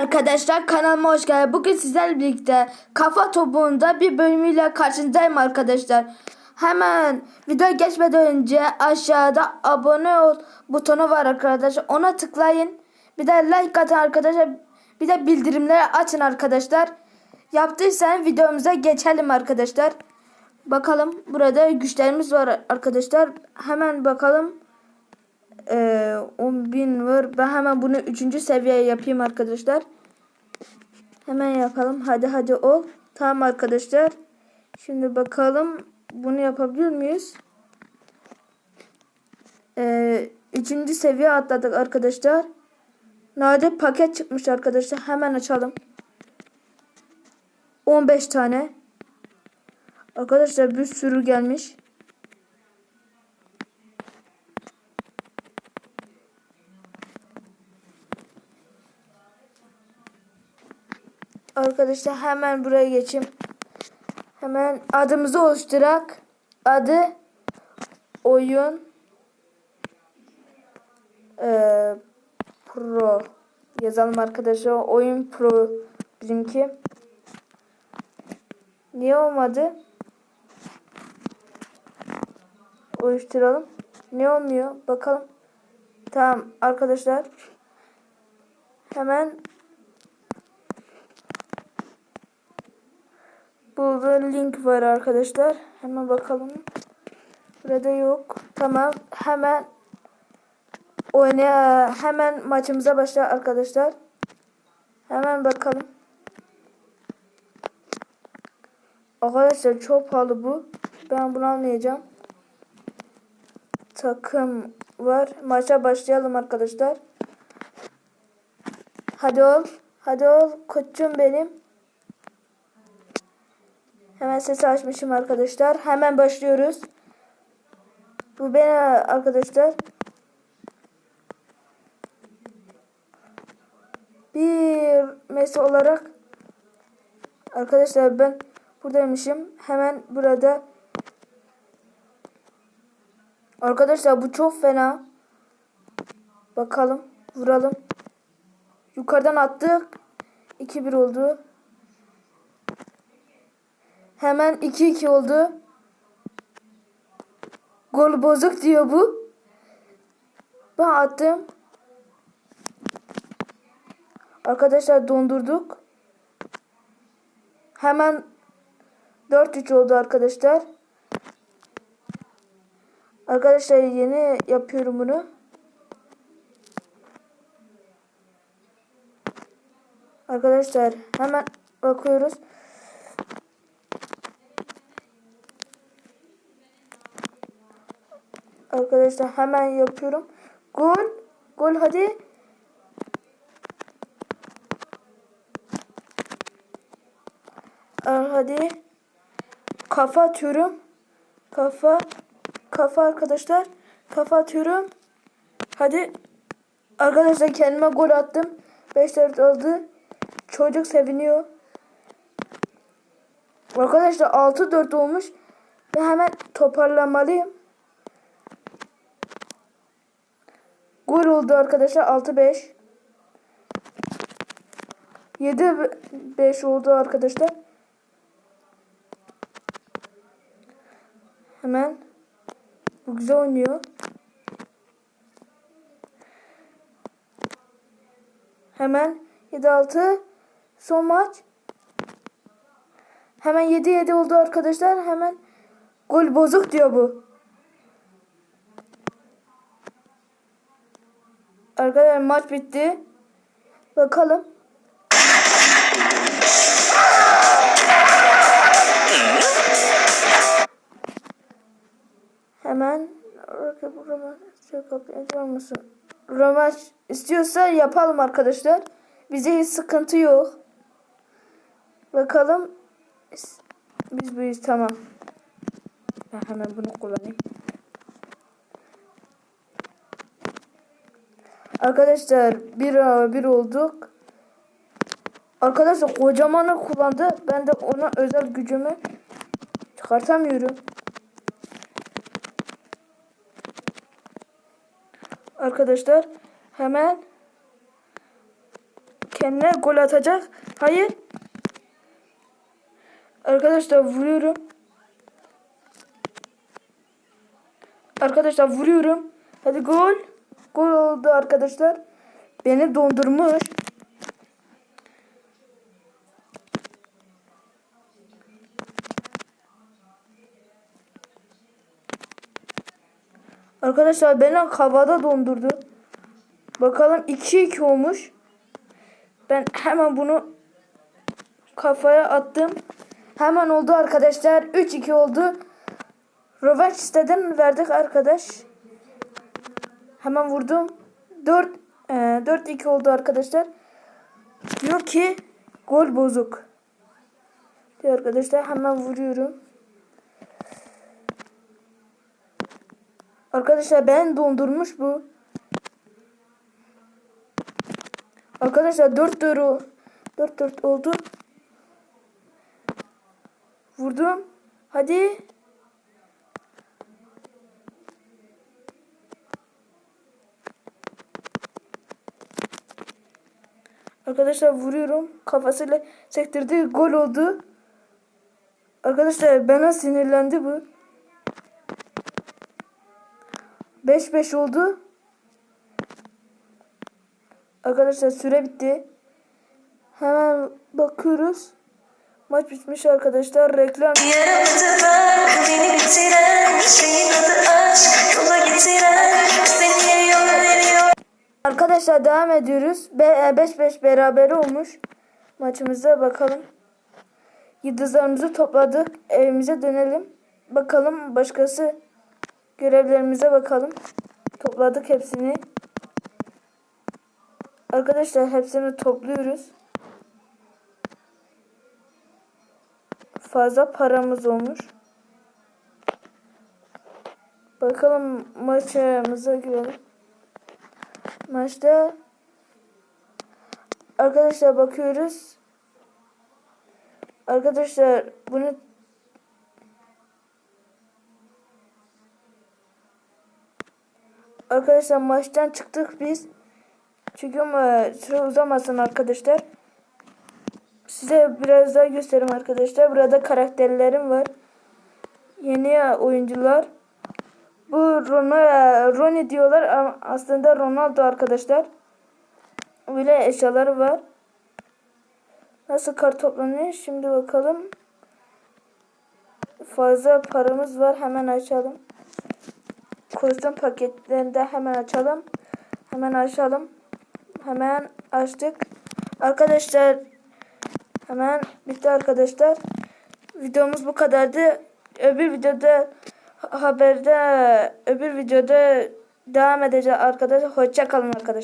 arkadaşlar kanalıma hoş geldiniz. Bugün sizlerle birlikte kafa topuğunda bir bölümüyle karşınızdayım arkadaşlar. Hemen video geçmeden önce aşağıda abone ol butonu var arkadaşlar. Ona tıklayın. Bir de like atın arkadaşlar. Bir de bildirimleri açın arkadaşlar. Yaptıysanız videomuza geçelim arkadaşlar. Bakalım burada güçlerimiz var arkadaşlar. Hemen bakalım. Ee, 10.000 var. Ben hemen bunu 3. seviyeye yapayım arkadaşlar. Hemen yapalım. Hadi hadi ol. Tamam arkadaşlar. Şimdi bakalım bunu yapabilir miyiz? Ee, 3. seviye atladık arkadaşlar. Nadir paket çıkmış arkadaşlar. Hemen açalım. 15 tane. Arkadaşlar bir sürü gelmiş. Arkadaşlar hemen buraya geçeyim. Hemen adımızı oluşturak. Adı oyun eee, pro yazalım arkadaşlar. Oyun pro bizimki. Niye olmadı? Oluşturalım. Ne olmuyor? Bakalım. Tamam arkadaşlar. Hemen Burada link var arkadaşlar. Hemen bakalım. Burada yok. Tamam. Hemen oynaya hemen maçımıza başla arkadaşlar. Hemen bakalım. Arkadaşlar çok pahalı bu. Ben bunu almayacağım. Takım var. Maça başlayalım arkadaşlar. Hadi ol. Hadi ol. Koçum benim. Hemen sesi açmışım arkadaşlar. Hemen başlıyoruz. Bu beni arkadaşlar. Bir mesle olarak arkadaşlar ben buradaymışım. Hemen burada Arkadaşlar bu çok fena. Bakalım. Vuralım. Yukarıdan attık. 2-1 oldu. Hemen 2-2 oldu. Gol bozuk diyor bu. Ben attım. Arkadaşlar dondurduk. Hemen 4-3 oldu arkadaşlar. Arkadaşlar yeni yapıyorum bunu. Arkadaşlar hemen bakıyoruz. Arkadaşlar hemen yapıyorum. Gol. Gol hadi. Hadi. Kafa atıyorum. Kafa. Kafa arkadaşlar. Kafa atıyorum. Hadi. Arkadaşlar kendime gol attım. 5-4 oldu. Çocuk seviniyor. Arkadaşlar 6-4 olmuş. Ve hemen toparlamalıyım. Gol oldu arkadaşlar 6-5. 7-5 oldu arkadaşlar. Hemen güzel oynuyor. Hemen 7-6 son maç. Hemen 7-7 oldu arkadaşlar. Hemen gol bozuk diyor bu. Arkadaşlar maç bitti. Bakalım. Hemen var mısın? Römaç istiyorsa yapalım arkadaşlar. Bize hiç sıkıntı yok. Bakalım. Biz buyuz tamam. Ben hemen bunu kullanayım. Arkadaşlar bir bir olduk. Arkadaşlar kocamanı kullandı. Ben de ona özel gücümü çıkartamıyorum. Arkadaşlar hemen kendine gol atacak. Hayır. Arkadaşlar vuruyorum. Arkadaşlar vuruyorum. Hadi gol. Gol oldu arkadaşlar. Beni dondurmuş. Arkadaşlar beni havada dondurdu. Bakalım 2-2 olmuş. Ben hemen bunu kafaya attım. Hemen oldu arkadaşlar. 3-2 oldu. Rövanş istedim verdik arkadaş. Hemen vurdum. 4 e, 4-2 oldu arkadaşlar. Diyor ki gol bozuk. Diyor arkadaşlar hemen vuruyorum. Arkadaşlar ben dondurmuş bu. Arkadaşlar 4 4 4 4 oldu. Vurdum. Hadi. Arkadaşlar vuruyorum. Kafasıyla sektirdi. Gol oldu. Arkadaşlar bana sinirlendi bu. 5-5 oldu. Arkadaşlar süre bitti. Hemen bakıyoruz. Maç bitmiş arkadaşlar. Reklam. Yaratılan beni bitiren şeyin adı aşk yola getiren seni. Arkadaşlar devam ediyoruz. 5-5 beraber olmuş. Maçımıza bakalım. Yıldızlarımızı topladık. Evimize dönelim. Bakalım başkası görevlerimize bakalım. Topladık hepsini. Arkadaşlar hepsini topluyoruz. Fazla paramız olmuş. Bakalım maçımıza girelim. Maçta arkadaşlar bakıyoruz. Arkadaşlar bunu Arkadaşlar maçtan çıktık biz. Çünkü ama süre uzamasın arkadaşlar. Size biraz daha göstereyim arkadaşlar. Burada karakterlerim var. Yeni oyuncular. Bu Ronaldo, Ronnie diyorlar ama aslında Ronaldo arkadaşlar. Böyle eşyaları var. Nasıl kart toplanıyor? Şimdi bakalım. Fazla paramız var. Hemen açalım. Kostüm paketlerini de hemen açalım. Hemen açalım. Hemen açtık. Arkadaşlar hemen bitti arkadaşlar. Videomuz bu kadardı. Öbür videoda haberde öbür videoda devam edeceğiz arkadaşlar. Hoşça kalın arkadaşlar.